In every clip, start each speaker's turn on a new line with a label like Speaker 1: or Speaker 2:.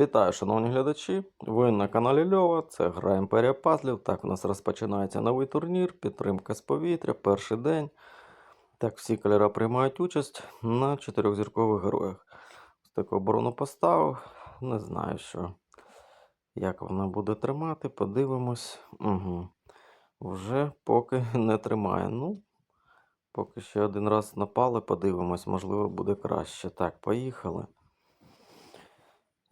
Speaker 1: Вітаю, шановні глядачі. Ви на каналі Льова. Це гра Імперія Пазлів. Так, у нас розпочинається новий турнір, підтримка з повітря, перший день. Так, всі кольори приймають участь на чотирьохзіркових героях. Ось таку оборону поставив. Не знаю, що. Як вона буде тримати, подивимось. Угу. Вже поки не тримає. Ну, поки ще один раз напали, подивимось, можливо, буде краще. Так, поїхали.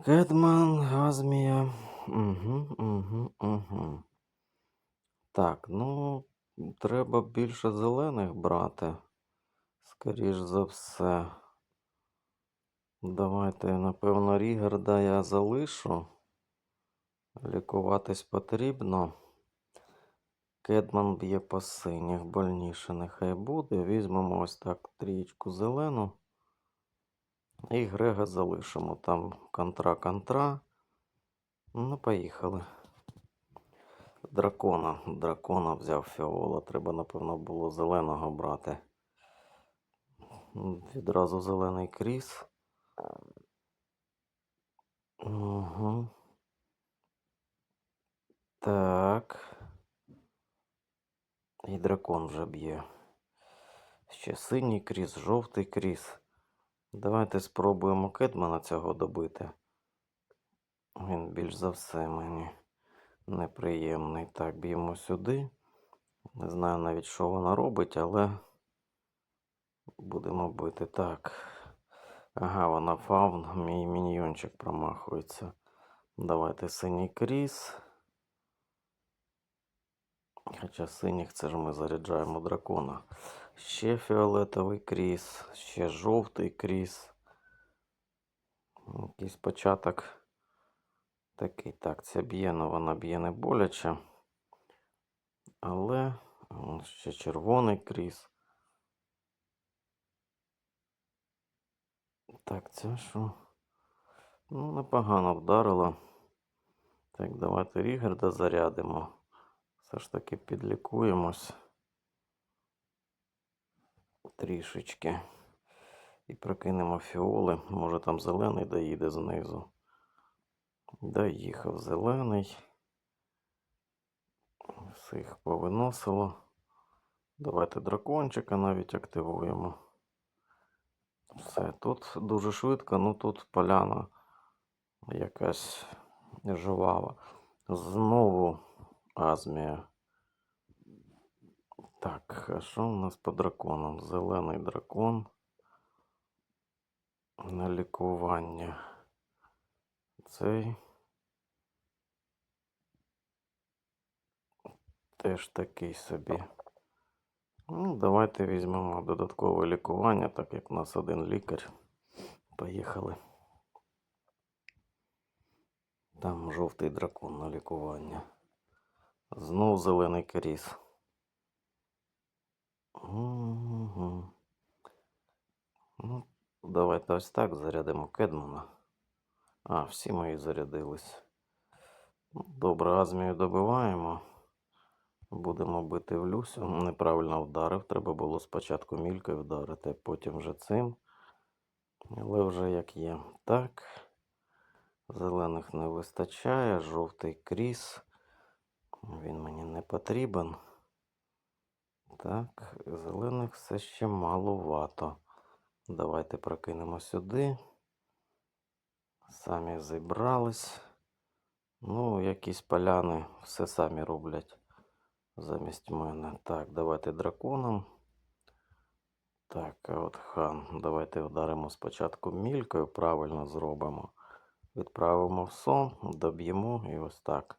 Speaker 1: Кедман, Газмія. Угу, угу, угу. Так, ну, треба більше зелених брати. Скоріш за все. Давайте, напевно, Рігарда я залишу. Лікуватись потрібно. Кедман б'є по синіх, больніше нехай буде. Візьмемо ось так трієчку зелену. І Грега залишимо. Там контра-контра. Ну, поїхали. Дракона. Дракона взяв фіола. Треба, напевно, було зеленого брати. Відразу зелений кріс. Угу. Так. І дракон вже б'є. Ще синій кріс, жовтий кріс. Давайте спробуємо Кедмана цього добити. Він більш за все мені неприємний. Так, б'ємо сюди. Не знаю навіть, що вона робить, але будемо бити. Так. Ага, вона фаун, мій міньйончик промахується. Давайте синій кріс. Хоча синіх це ж ми заряджаємо дракона. Ще фіолетовий кріс, ще жовтий кріс. Якийсь початок такий. Так, ця б'є, але вона б'є не боляче. Але ще червоний кріс. Так, це що? Ну, непогано вдарило. Так, давайте Рігарда зарядимо. Все ж таки підлікуємось трішечки. І прокинемо фіоли. Може там зелений доїде знизу. Доїхав зелений. Всіх повиносило. Давайте дракончика навіть активуємо. Все, тут дуже швидко, ну тут поляна якась жвава. Знову Азмія. Так, а що у нас по драконам? Зелений дракон. На лікування. Цей. Теж такий собі. Ну, давайте візьмемо додаткове лікування, так як у нас один лікар. Поїхали. Там жовтий дракон на лікування. Знов зелений кріс. Угу. Ну, давайте ось так зарядимо Кедмана. А, всі мої зарядились. Добре, Азмію добиваємо. Будемо бити в Люсю. Неправильно вдарив. Треба було спочатку мількою вдарити, потім вже цим. Але вже як є. Так. Зелених не вистачає. Жовтий кріс. Він мені не потрібен. Так, зелених все ще маловато. Давайте прокинемо сюди. Самі зібрались. Ну, якісь поляни все самі роблять замість мене. Так, давайте драконом. Так, а от хан. Давайте вдаримо спочатку мількою, правильно зробимо. Відправимо в сон, доб'ємо і ось так.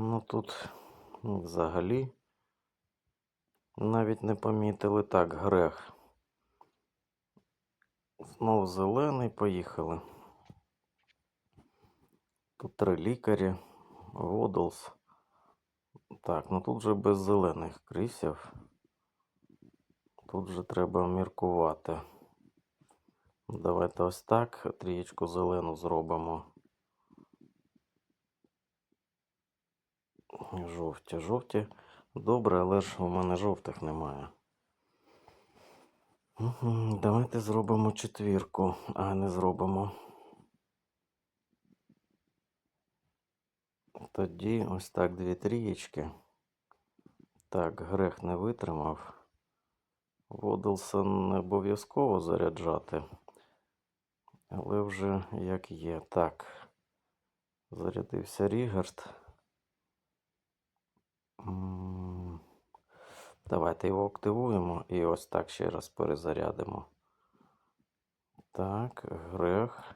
Speaker 1: Ну тут взагалі навіть не помітили так грех. Знов зелений, поїхали. Тут три лікарі, Водолс. Так, ну тут вже без зелених крисів. Тут вже треба міркувати. Давайте ось так. Трієчку зелену зробимо. Жовті, жовті. Добре, але ж у мене жовтих немає. Давайте зробимо четвірку, а не зробимо. Тоді ось так дві трієчки. Так, грех не витримав. Водлсон не обов'язково заряджати. Але вже як є. Так. Зарядився Рігард. Давайте його активуємо і ось так ще раз перезарядимо. Так, грех.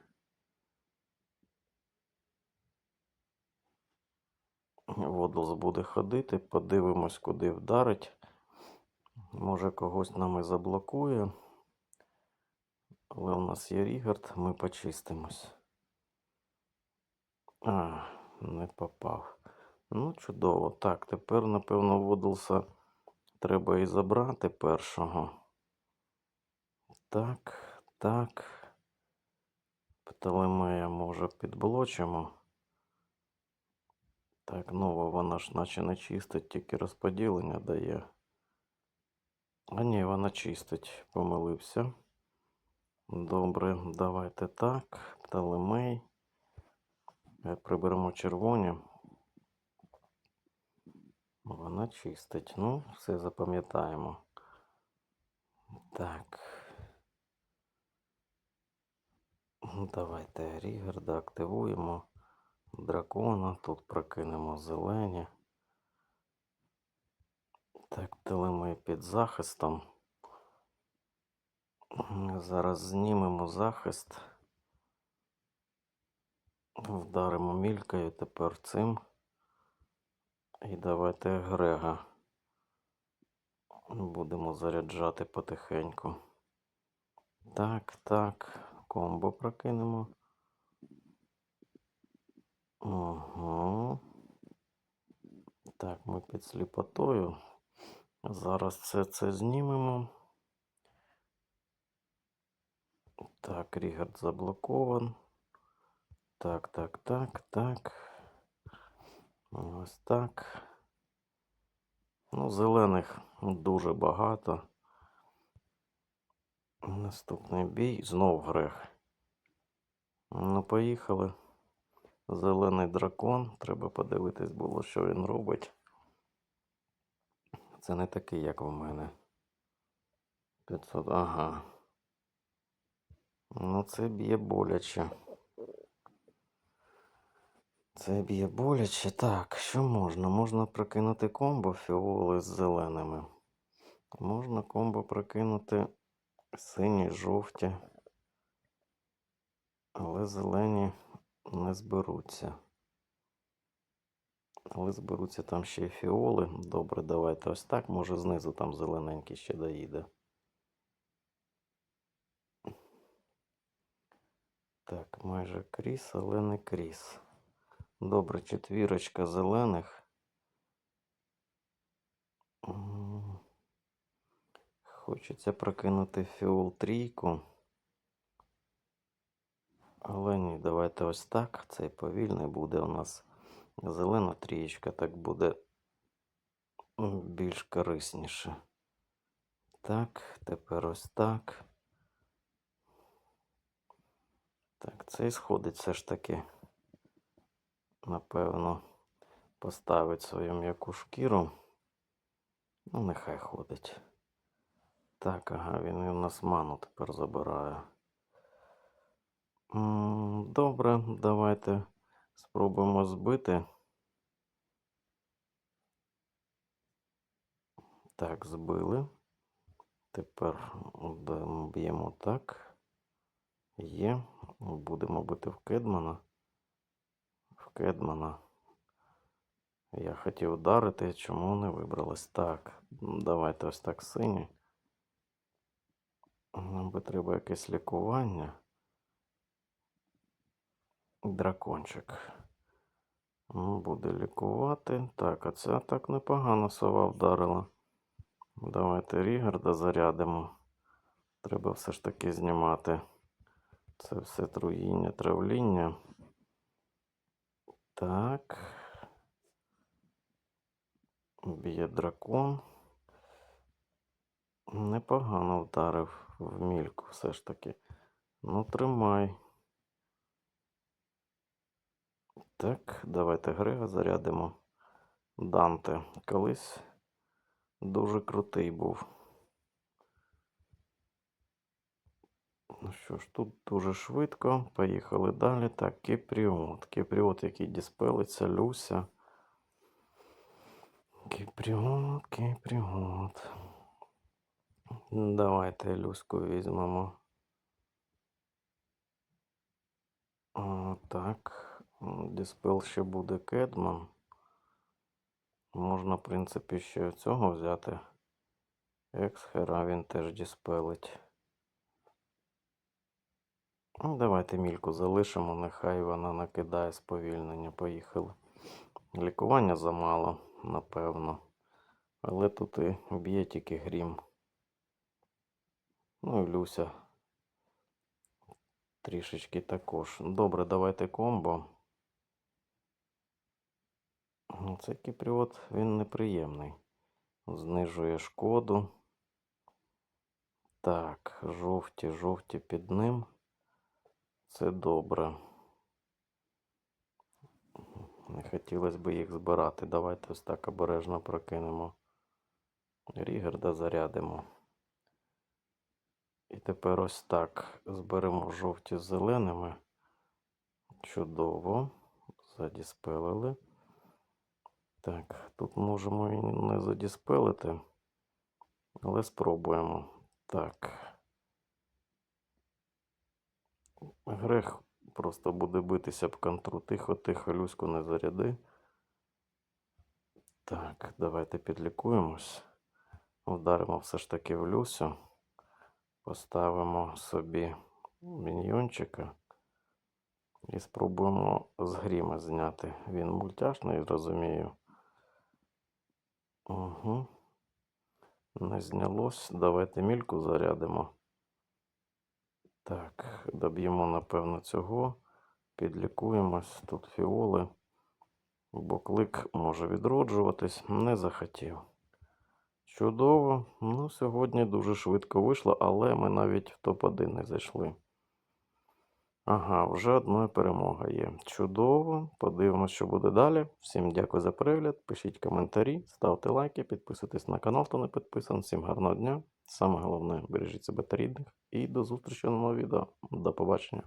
Speaker 1: Водлс буде ходити, подивимось, куди вдарить. Може, когось нам і заблокує. Але у нас є Рігард, ми почистимось. А, не попав. Ну, чудово. Так, тепер, напевно, Водлса треба і забрати першого. Так, так. Птолемея, може, підблочимо. Так, нова вона ж наче не чистить, тільки розподілення дає. А ні, вона чистить, помилився. Добре, давайте так. Птолемей. Е, Приберемо червоні. Вона чистить. Ну, все запам'ятаємо. Так. Ну, Давайте Рігарда активуємо. Дракона. Тут прокинемо зелені. Так, Птолемей під захистом. Зараз знімемо захист. Вдаримо мількою тепер цим. І давайте Грега. Будемо заряджати потихеньку. Так, так. Комбо прокинемо. Угу. Так, ми під сліпотою. Зараз все це знімемо. Так, Рігард заблокован. Так, так, так, так. Ось так. Ну, зелених дуже багато. Наступний бій. Знов грех. Ну, поїхали. Зелений дракон. Треба подивитись було, що він робить. Це не такий, як у мене. 500. Ага. Ну, це б'є боляче. Це б'є боляче. Так, що можна? Можна прокинути комбо фіоли з зеленими. Можна комбо прокинути сині, жовті. Але зелені не зберуться. Але зберуться там ще фіоли. Добре, давайте ось так. Може знизу там зелененький ще доїде. Так, майже кріс, але не кріс. Добре, четвірочка зелених. Хочеться прокинути фіол трійку. Але ні, давайте ось так. Цей повільний буде у нас зелена трієчка, так буде більш корисніше. Так, тепер ось так. Так, цей сходить все ж таки. Напевно, поставить свою м'яку шкіру. Ну, нехай ходить. Так, ага, він у нас ману тепер забирає. Добре, давайте спробуємо збити. Так, збили. Тепер б'ємо так. Є. Будемо бити в Кедмана. Кедмана. Я хотів ударити, чому не вибралось? Так, давайте ось так сині. Нам би треба якесь лікування. Дракончик. Ну, Буде лікувати. Так, а це так непогано сова вдарила. Давайте Рігарда зарядимо. Треба все ж таки знімати. Це все труїння, травління. Так. Б'є дракон. Непогано вдарив в мільку все ж таки. Ну, тримай. Так, давайте Грега зарядимо. Данте. Колись дуже крутий був. Ну що ж, тут дуже швидко. Поїхали далі. Так, Кіпріот. Кіпріот, який діспелиться, Люся. Кіпріот, Кіпріот. Давайте Люську візьмемо. О, так. Діспел ще буде Кедман. Можна, в принципі, ще цього взяти. Ексхера він теж діспелить. Ну, давайте мільку залишимо, нехай вона накидає сповільнення. Поїхали. Лікування замало, напевно. Але тут і б'є тільки грім. Ну і Люся. Трішечки також. Добре, давайте комбо. Ну, Цей кіпріот, він неприємний. Знижує шкоду. Так, жовті, жовті під ним. Це добре. Не хотілося б їх збирати. Давайте ось так обережно прокинемо. Рігерда зарядимо. І тепер ось так зберемо жовті з зеленими. Чудово. Задіспелили. Так, тут можемо і не задіспелити, але спробуємо. Так. Грех просто буде битися об контру. Тихо, тихо, Люську не заряди. Так, давайте підлікуємось. Вдаримо все ж таки в Люсю. Поставимо собі міньйончика. І спробуємо з гріма зняти. Він мультяшний, розумію. Угу. Не знялось. Давайте мільку зарядимо. Так, доб'ємо, напевно, цього. Підлікуємось. Тут фіоли. Бо клик може відроджуватись. Не захотів. Чудово. Ну, сьогодні дуже швидко вийшло, але ми навіть в топ-1 не зайшли. Ага, вже одна перемога є. Чудово. Подивимось, що буде далі. Всім дякую за перегляд. Пишіть коментарі, ставте лайки, підписуйтесь на канал, хто не підписаний. Всім гарного дня. Саме головне, бережіть себе та рідних. І до зустрічі на новому відео. До побачення.